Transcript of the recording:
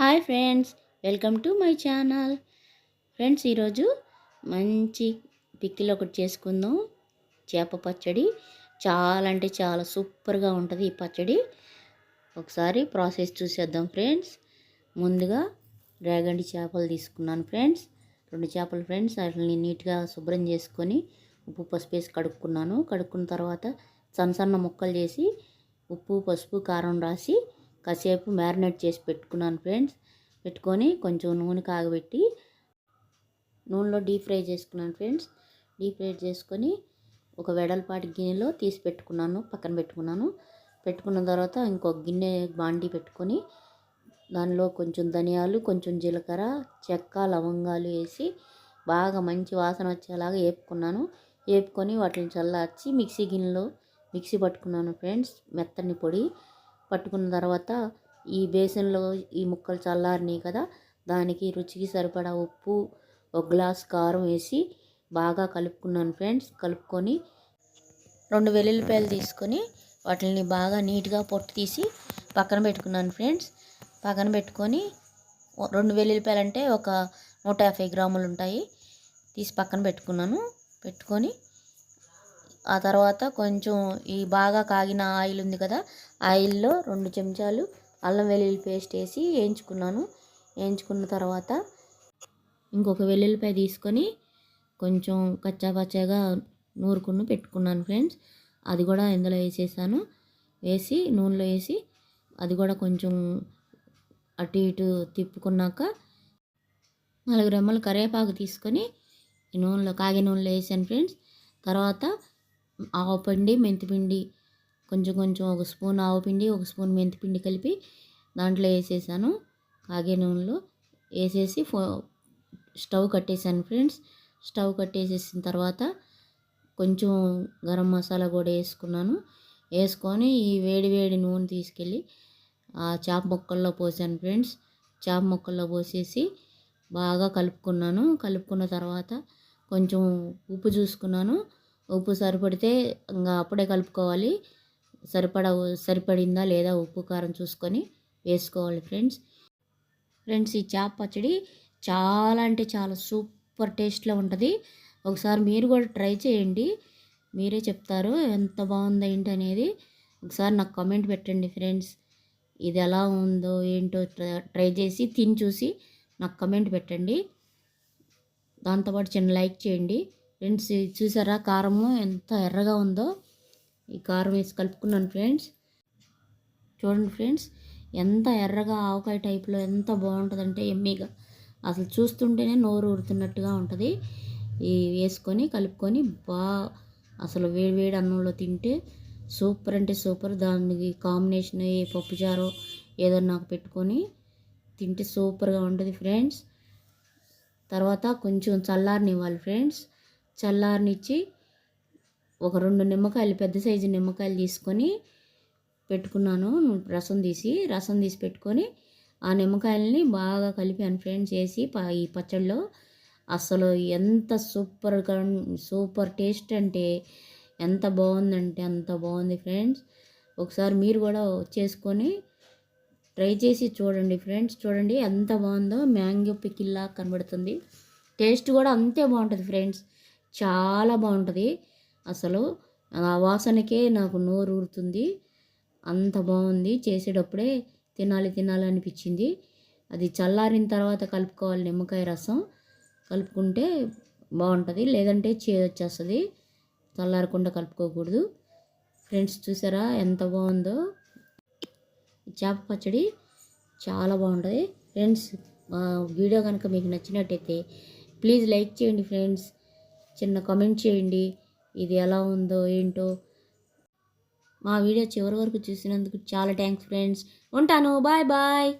Hi friends welcome to my channel. Friends ఈరోజు మంచి pickle ఒకటి చేసుకుందాం. చేప పచ్చడి చాలా అంటే చాలా సూపర్గా ఉంటుంది ఈ పచ్చడి. ఒకసారి ప్రాసెస్ చూసేద్దాం ఫ్రెండ్స్. ముందుగా డ్రాగండి చేపలు తీసుకున్నాను ఫ్రెండ్స్. రెండు చేపలు ఫ్రెండ్స్ వాటిని నీట్గా శుభ్రం చేసుకొని ఉప్పు పసుపు వేసి కడుక్కున్నాను. కడుక్కున్న తర్వాత సన్న సన్న ముక్కలు చేసి ఉప్పు పసుపు కారం రాసి కాసేపు మ్యారినేట్ చేసి పెట్టుకున్నాను ఫ్రెండ్స్. పెట్టుకొని కొంచెం నూనె కాగబెట్టి నూనెలో డీప్ ఫ్రై చేసుకున్నాను ఫ్రెండ్స్. డీప్ ఫ్రై చేసుకొని ఒక వెడల్పాటి గిన్నెలో తీసి పెట్టుకున్నాను పక్కన పెట్టుకున్నాను. పెట్టుకున్న తర్వాత ఇంకొక గిన్నె బాండి పెట్టుకొని దానిలో కొంచెం ధనియాలు కొంచెం జీలకర్ర చెక్క లవంగాలు వేసి బాగా మంచి వాసన వచ్చేలాగా వేపుకున్నాను వేపుకొని వాటిని చల్లార్చి మిక్సీ గిన్నెలో మిక్సీ పట్టుకున్నాను ఫ్రెండ్స్ మెత్తని పొడి. పట్టుకున్న తర్వాత ఈ బేసన్లో ఈ ముక్కలు చల్లారినాయి కదా దానికి రుచికి సరిపడా ఉప్పు ఒక గ్లాస్ కారం వేసి బాగా కలుపుకున్నాను ఫ్రెండ్స్. కలుపుకొని రెండు వెల్లుల్లిపాయలు తీసుకొని వాటిని బాగా నీట్గా పొట్టు తీసి పక్కన పెట్టుకున్నాను ఫ్రెండ్స్. పక్కన పెట్టుకొని రెండు వెల్లుల్లిపాయలు అంటే ఒక నూట యాభై గ్రాములు ఉంటాయి తీసి పక్కన పెట్టుకున్నాను. పెట్టుకొని ఆ తర్వాత కొంచెం ఈ బాగా కాగిన ఆయిల్ ఉంది కదా ఆయిల్లో రెండు చెంచాలు అల్లం వెల్లుల్లి పేస్ట్ వేసి వేయించుకున్నాను. వేయించుకున్న తర్వాత ఇంకొక వెల్లుల్లిపాయ తీసుకొని కొంచెం కచ్చాపచ్చాగా నూరుకుని పెట్టుకున్నాను ఫ్రెండ్స్. అది కూడా ఇందులో వేసేసాను. వేసి నూనెలో వేసి అది కూడా కొంచెం అటు ఇటు తిప్పుకున్నాక నాలుగు రెమ్మలు కరివేపాకు తీసుకొని ఈ నూనెలో కాగి నూనెలో వేసాను ఫ్రెండ్స్. తర్వాత ఆవపిండి మెంతిపిండి కొంచెం కొంచెం ఒక స్పూన్ ఆవపిండి ఒక స్పూన్ మెంతిపిండి కలిపి దాంట్లో వేసేసాను కాగే నూనెలో. వేసేసి ఫో స్టవ్ కట్టేసాను ఫ్రెండ్స్. స్టవ్ కట్టేసేసిన తర్వాత కొంచెం గరం మసాలా కూడా వేసుకున్నాను. వేసుకొని ఈ వేడి వేడి నూనె తీసుకెళ్ళి ఆ చేప ముక్కల్లో పోసాను ఫ్రెండ్స్. చేప ముక్కల్లో పోసేసి బాగా కలుపుకున్నాను. కలుపుకున్న తర్వాత కొంచెం ఉప్పు చూసుకున్నాను. ఉప్పు సరిపడితే ఇంకా అప్పుడే కలుపుకోవాలి. సరిపడా సరిపడిందా లేదా ఉప్పు కారం చూసుకొని వేసుకోవాలి ఫ్రెండ్స్. ఫ్రెండ్స్ ఈ చేప పచ్చడి చాలా అంటే చాలా సూపర్ టేస్ట్లో ఉంటుంది. ఒకసారి మీరు కూడా ట్రై చేయండి. మీరే చెప్తారు ఎంత బాగుందో ఏంటి అనేది. ఒకసారి నాకు కామెంట్ పెట్టండి ఫ్రెండ్స్. ఇది ఎలా ఉందో ఏంటో ట్రై చేసి తిని చూసి నాకు కమెంట్ పెట్టండి. దాంతోపాటు చిన్న లైక్ చేయండి. ఫ్రెండ్స్ చూసారా? కారము ఎంత ఎర్రగా ఉందో. ఈ కారం వేసి కలుపుకున్నాను ఫ్రెండ్స్. చూడండి ఫ్రెండ్స్ ఎంత ఎర్రగా ఆవకాయ టైప్లో ఎంత బాగుంటుందంటే ఎమ్మీగా. అసలు చూస్తుంటేనే నోరు ఊరుతున్నట్టుగా ఉంటుంది. ఈ వేసుకొని కలుపుకొని బా అసలు వేడి వేడి అన్నంలో తింటే సూపర్ అంటే సూపర్. దానికి కాంబినేషన్ ఏ పప్పుచారో ఏదో నాకు పెట్టుకొని తింటే సూపర్గా ఉంటుంది ఫ్రెండ్స్. తర్వాత కొంచెం చల్లారనివ్వాలి ఫ్రెండ్స్. చల్లారనిచ్చి ఒక రెండు నిమ్మకాయలు పెద్ద సైజు నిమ్మకాయలు తీసుకొని పెట్టుకున్నాను. రసం తీసి రసం తీసి పెట్టుకొని ఆ నిమ్మకాయలని బాగా కలిపాను ఫ్రెండ్స్ వేసి ఈ పచ్చడిలో అసలు ఎంత సూపర్గా సూపర్ టేస్ట్ అంటే ఎంత బాగుందంటే అంత బాగుంది ఫ్రెండ్స్. ఒకసారి మీరు కూడా చేసుకొని ట్రై చేసి చూడండి ఫ్రెండ్స్. చూడండి ఎంత బాగుందో మ్యాంగో పికిల్లా కనబడుతుంది. టేస్ట్ కూడా అంతే బాగుంటుంది ఫ్రెండ్స్. చాలా బాగుంటుంది. అసలు ఆ వాసనకే నాకు నోరు ఊరుతుంది. అంత బాగుంది. చేసేటప్పుడే తినాలి తినాలి అనిపించింది. అది చల్లారిన తర్వాత కలుపుకోవాలి నిమ్మకాయ రసం. కలుపుకుంటే బాగుంటుంది. లేదంటే వచ్చేస్తుంది. చల్లారకుండా కలుపుకోకూడదు. ఫ్రెండ్స్ చూసారా ఎంత బాగుందో? చేప పచ్చడి చాలా బాగుంటుంది. ఫ్రెండ్స్ వీడియో కనుక మీకు నచ్చినట్టయితే ప్లీజ్ లైక్ చేయండి ఫ్రెండ్స్. చిన్న కామెంట్ చేయండి. ఇది ఎలా ఉందో ఏంటో మా వీడియో చివరి వరకు చూసినందుకు చాలా థ్యాంక్స్ ఫ్రెండ్స్ ఉంటాను. Bye bye